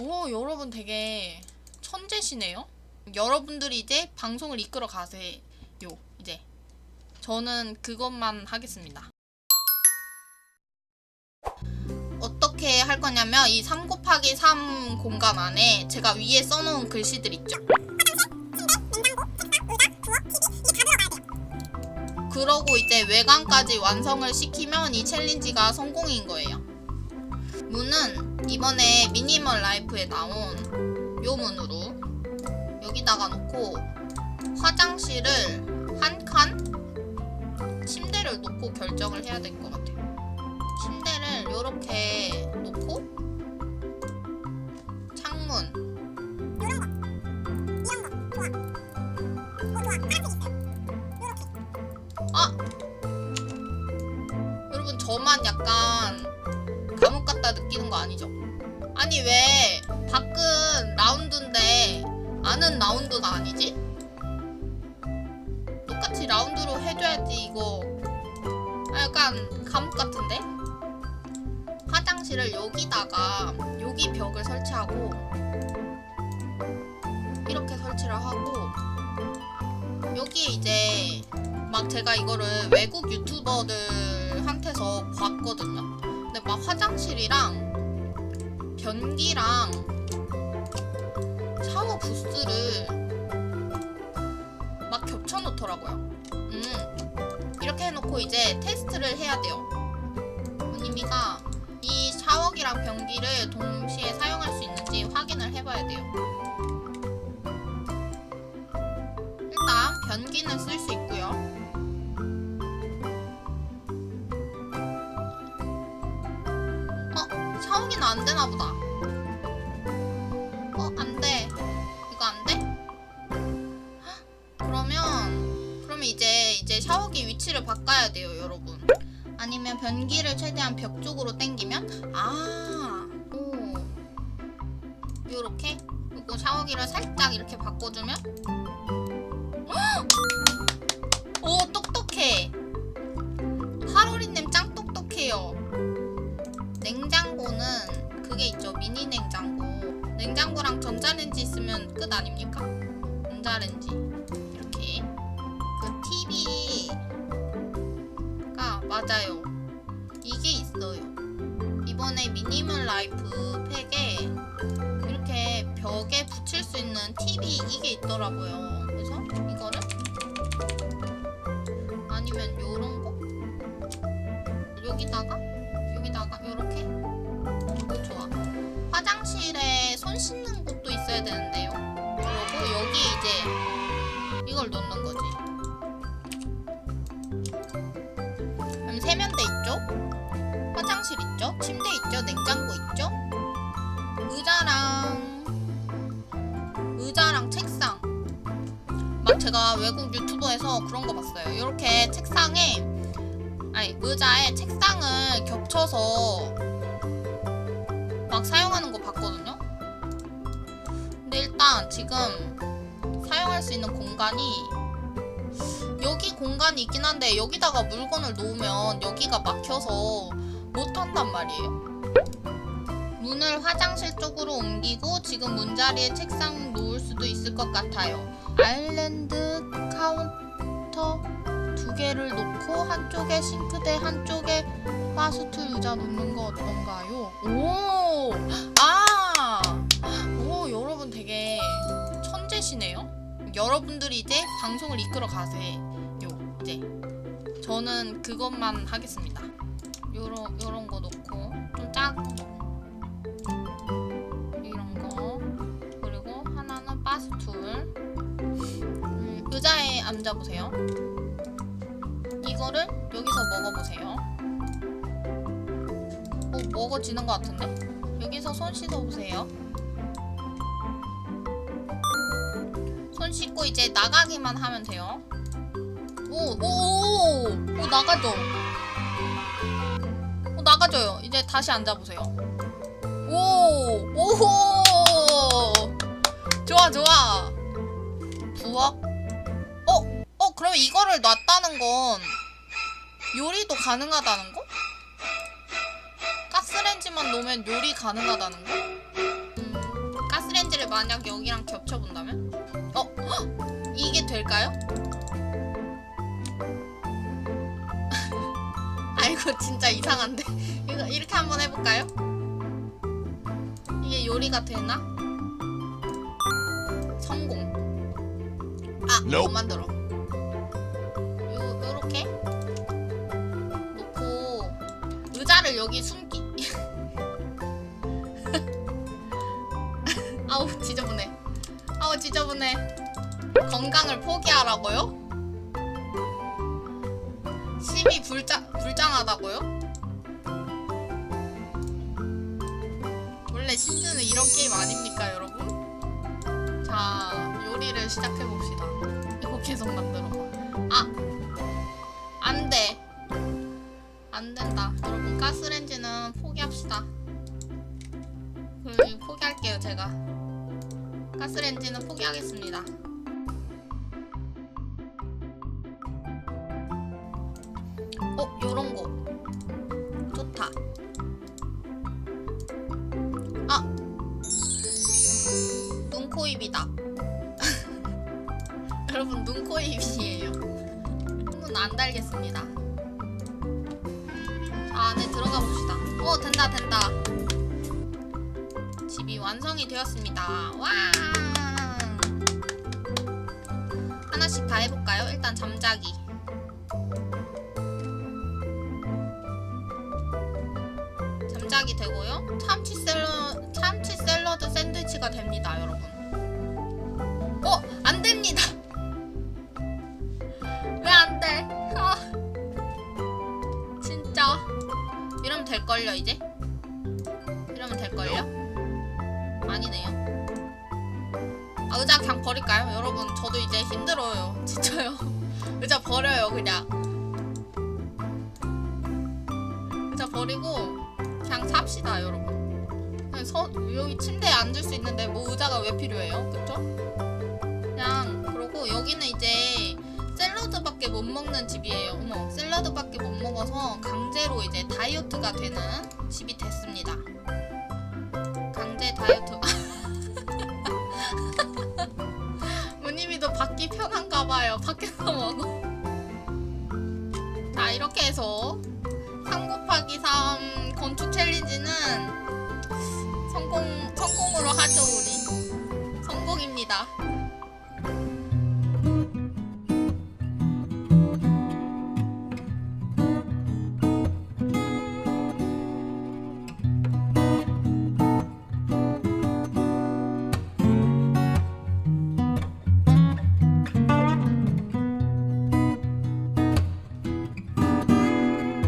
오, 여러분 되게 천재시네요. 여러분들이 이제 방송을 이끌어 가세요. 이제 저는 그것만 하겠습니다. 어떻게 할 거냐면 이 3 곱하기 3 공간 안에 제가 위에 써놓은 글씨들 있죠. 그러고 이제 외관까지 완성을 시키면 이 챌린지가 성공인 거예요. 문은 이번에 미니멀 라이프에 나온 요 문으로 여기다가 놓고 화장실을 한 칸 침대를 놓고 결정을 해야 될 것 같아요. 침대를 이렇게 놓고 창문 아 여러분 저만 약간 아니죠? 아니 왜 밖은 라운드인데 안은 라운드가 아니지? 똑같이 라운드로 해줘야지 이거 아, 약간 감옥 같은데? 화장실을 여기다가 여기 벽을 설치하고 이렇게 설치를 하고 여기에 이제 막 제가 이거를 외국 유튜버들한테서 봤거든요. 근데 막 화장실이랑 변기랑 샤워 부스를 막 겹쳐 놓더라고요. 음. 이렇게 해놓고 이제 테스트를 해야 돼요. 문님이가 이 샤워기랑 변기를 동시에 사용할 수 있는지 확인을 해봐야 돼요. 일단 변기는 쓸 수 있고요. 이제 샤워기 위치를 바꿔야 돼요, 여러분. 아니면 변기를 최대한 벽 쪽으로 당기면 아, 오. 요렇게 그리고 샤워기를 살짝 이렇게 바꿔주면 헉! 오 똑똑해 하로리님 짱 똑똑해요 냉장고는 그게 있죠 미니 냉장고 냉장고랑 전자레인지 있으면 끝 아닙니까? 전자레인지 이렇게 맞아요. 이게 있어요. 이번에 미니멀 라이프 팩에 이렇게 벽에 붙일 수 있는 TV 이게 있더라고요. 그래서 이거를 아니면 요런 거? 여기다가? 여기다가 요렇게? 이거 좋아. 화장실에 손 씻는 곳도 있어야 되는데요. 그리고 여기 이제 이걸 놓는 거지 막 제가 외국 유튜버에서 그런 거 봤어요. 이렇게 책상에 아니 의자에 책상을 겹쳐서 막 사용하는 거 봤거든요. 근데 일단 지금 사용할 수 있는 공간이 여기 공간이 있긴 한데 여기다가 물건을 놓으면 여기가 막혀서 못 한단 말이에요. 문을 화장실 쪽으로 옮기고 지금 문자리에 책상 놓을 수도 있을 것 같아요. 아일랜드 카운터 두 개를 놓고 한쪽에 싱크대 한쪽에 바스트 의자 놓는 거 어떤가요? 오! 아! 오, 여러분 되게 천재시네요. 여러분들이 이제 방송을 이끌어 가세요. 이제 저는 그것만 하겠습니다. 요런 요런 거 놓고 좀 작은 거. 의자에 앉아보세요 이거를 여기서 먹어보세요 어, 먹어지는 것 같은데? 여기서 손 씻어보세요 손 씻고 이제 나가기만 하면 돼요 오, 오, 오, 오, 나가죠 오, 나가져요 이제 다시 앉아보세요 오! 오호! 좋아, 좋아. 부엌? 그러면 이거를 놨다는 건 요리도 가능하다는 거? 가스레인지만 놓으면 요리 가능하다는 거? 음, 가스레인지를 만약 여기랑 겹쳐본다면? 어? 헉! 이게 될까요? 아이고 진짜 이상한데 이거 이렇게 한번 해볼까요? 이게 요리가 되나? 성공 아! 못. 만들어 여기 숨기 아우 지저분해 아우 지저분해 건강을 포기하라고요? 심히 불장, 불장하다고요? 원래 심즈는 이런 게임 아닙니까 여러분? 자 요리를 시작해봅시다 이거 계속 만들어 아! 안돼 가스렌지는 포기합시다. 그럼 포기할게요 제가. 가스렌지는 포기하겠습니다. 어 요런 거. 좋다. 아! 눈 코 입이다. 여러분 눈 코 입이에요. 눈 안 달겠습니다. 자 안에 들어가 봅시다 어 된다 된다 집이 완성이 되었습니다 와 하나씩 다 해볼까요? 일단 잠자기 잠자기 되고요. 참치 샐러 참치 샐러드 샌드위치가 됩니다, 여러분. 될 걸요, 이제? 이러면 될 걸요? 아니네요. 아, 의자 그냥 버릴까요? 여러분, 저도 이제 힘들어요. 진짜요. 의자 버려요, 그냥. 의자 버리고 그냥 삽시다 여러분 그냥 서, 여기 침대에 앉을 수 있는데 뭐 의자가 왜 필요해요 그쵸? 그냥 그러고 여기는 이제 샐러드밖에 못 먹는 집이에요 어머 샐러드밖에 못 먹어서 강제로 이제 다이어트가 되는 집이 됐습니다. 강제 다이어트. 무님이도 밖이 편한가 봐요. 밖에서 먹어. 자, 이렇게 해서 3 곱하기 3 건축 챌린지는 성공, 성공으로 하죠, 우리. 성공입니다.